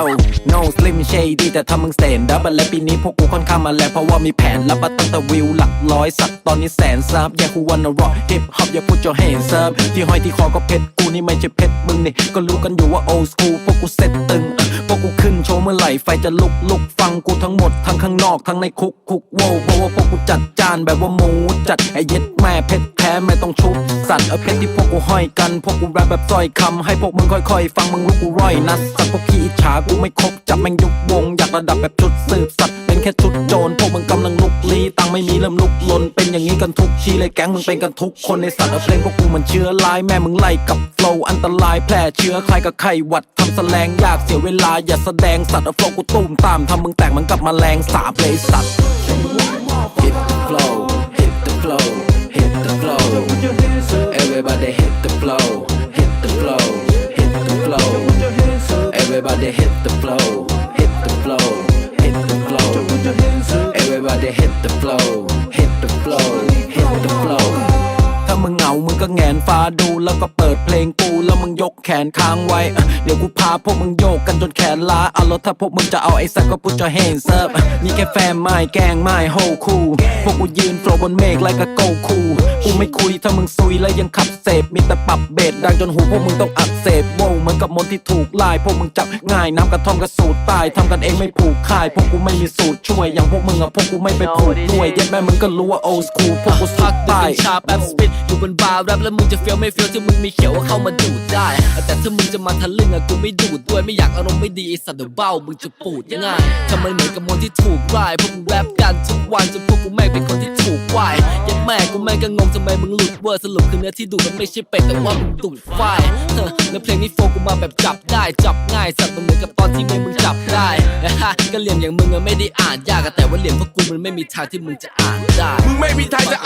Yo no slim shady แต่ถ้ามึงเสนดับและปีนี้พวกกูค่อนข้างมาแล้วเพราะว่ามีแผนรับมาตั้งแต่วิวหลักร้อยสัตตอนนี้แสนซับ Yeah who wanna rock hip hop อย่า put your hands up ที่ห้อยที่คอก็เพชรกูนี่ไม่ใช่เพชรมึงนี่ก็รู้กันอยู่ว่า old school พวกกูเซ็ตตึงพวกกูขึ้นโชว์เมื่อไหร่ไฟจะลุกลุกฟังกูทั้งหมดทั้งข้างนอกทั้งในคุกคุกโว้เพราะว่าพวกกูจัดจานแบบว่าหมูจัดไอ้เย็ดแม่เพชรแท้ไม่ต้องชุบสัตว์เอาเพชรที่พวกกูห้อยกัน พวกกูแรปแบบซอยคำให้พวกมึงค่อยๆ ฟังมึงรู้กูร้อยนัดสัตว์พวกขี้อิจฉากููไม่ครบจับแม่งยุบวง อยากระดับแบบชุดสืบสัตว์เป็นแค่ชุดโจรพวกมึงกำลังลุกลี้ตังไม่มีเริ่มลุกลน เป็นอย่างนี้กันทุกทีเลยแก๊งมึงเป็นกันทุกคนในสัตว์เอาเพลงพวกกูมันเชื้อลายแม่มึงไล่กับโฟล์อันตรายแพร่เชื้อใครกับไข้หวัดทำแสลงยากเสียเวลาอย่าแสดงสัตว์เอาโฟล์กูตุ้มตามทำมึงแตกเหมันกับแมลงสาบเลยสัตว์ flow, hit the flow, hit the flow. Everybody hit the flow, hit the flow, hit the flow. ถ้ามึงเหงา มึงก็แงนฟ้าดู แล้วก็เปิดเพลงกูแล้วมึงยกแขนค้างไว้ เดี๋ยวกูพาพวกมึงโยกกันจนแขนล้าเอาแล้วถ้าพวกมึงจะเอาไอ้สักก็พุทจะเฮนเซิร์ฟนี่แค่แฟนไม่แกงไม่โฮคูพวกกูยืนโฟล์บนเมฆไล่กะโกคูกูไม่คุยถ้ามึงซุยแล้วยังขับเสพมีแต่ปรับเบสดังจนหูพวกมึงต้องอักเสบโว้เหมือนกับมนต์ที่ถูกลาย พวกมึงจับง่ายน้ำกระท่อมกระสูตรตายทำกันเองไม่ผูกคาย พวกกูไม่มีสูตรช่วยอย่างพวกมึงอะพวกกูไม่ไปผูกด้วยย็ดแม่มึงก็รู้ว่าโอสคูพวกกูสุพัดกดึกตายชาแป๊บสปิดอยู่บนบาร์แรปแล้วมึงจะเฟี้ยวไม่เฟี้ยวที่มึงมีเขียวว่าเข้ามาดูดได้ แต่ถ้ามึงจะมาทะลึ่งอะกูไม่ดูดด้วยไม่อยากอารมณ์ไม่ดีไอสัตว์เดี๋ยวเบ้ามึงจะปูดง่ายทำไมเหมือนกับมนที่ถูกรายพวกมึงแรปกันทุกวันจนพวกกูแม่งเป็นคนที่ถูกวายยันแม่กูแม่งก็งงทำไมมึงหลุดเวอร์สรุปคือเนื้อที่ดูดมันไม่ใช่เป็ดแต่ว่ามึงดูดไฟแล้วเพลงนี้โฟกูมาแบบจับได้จับง่ายสัตว์มันเหมือนกับตอนที่เมย์มึงจับได้ก็เหลี่ยมอย่างมึงอะไม่ได้อ่านยากแต่ว่าเหลี่ยมพวกกูมันไม่มีทางที่มึงจะอ่านได้มึงไม่มีทางจะ